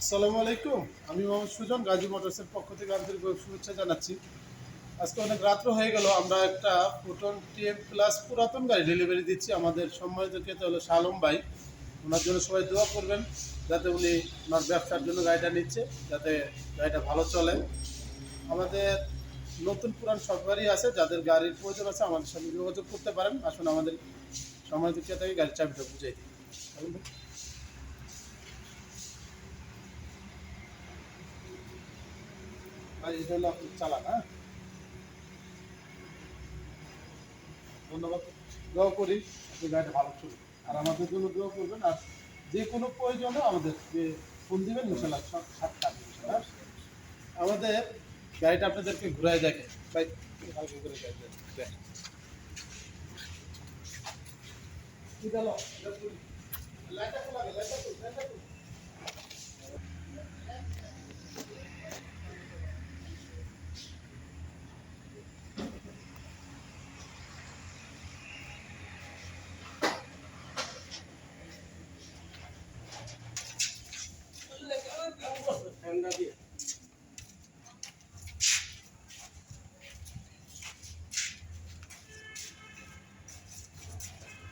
আসসালামু আলাইকুম। আমি মোহাম্মদ সুজন, গাজী মোটরসের পক্ষ থেকে আন্তরিক শুভেচ্ছা জানাচ্ছি। আজকে অনেক রাত্র হয়ে গেল, আমরা একটা ফোটন টিএম প্লাস পুরাতন গাড়ি ডেলিভারি দিচ্ছি। আমাদের সম্মানিত ক্রেতা হলো শালম ভাই। ওনার জন্য সবাই দোয়া করবেন, যাতে উনি ওনার ব্যবসার জন্য গাড়িটা নিচ্ছে, যাতে গাড়িটা ভালো চলে। আমাদের নতুন পুরান সব গাড়ি আছে, যাদের গাড়ির প্রয়োজন আছে, আমাদের সঙ্গে যোগাযোগ করতে পারেন। আসুন আমাদের সম্মানিত ক্রেতাকে গাড়ির চাবিটা বুঝাই দিই। এটা চালান হ্যাঁ? ধন্যবাদ। গাড়িটা ভালো চলুন আর আমাদের জন্য করবেন, আর যে কোনো প্রয়োজনে আমাদের যে ফোন দিবেন আমাদের গাড়িটা আপনাদেরকে ঘুরাই দেখে। হালকা করে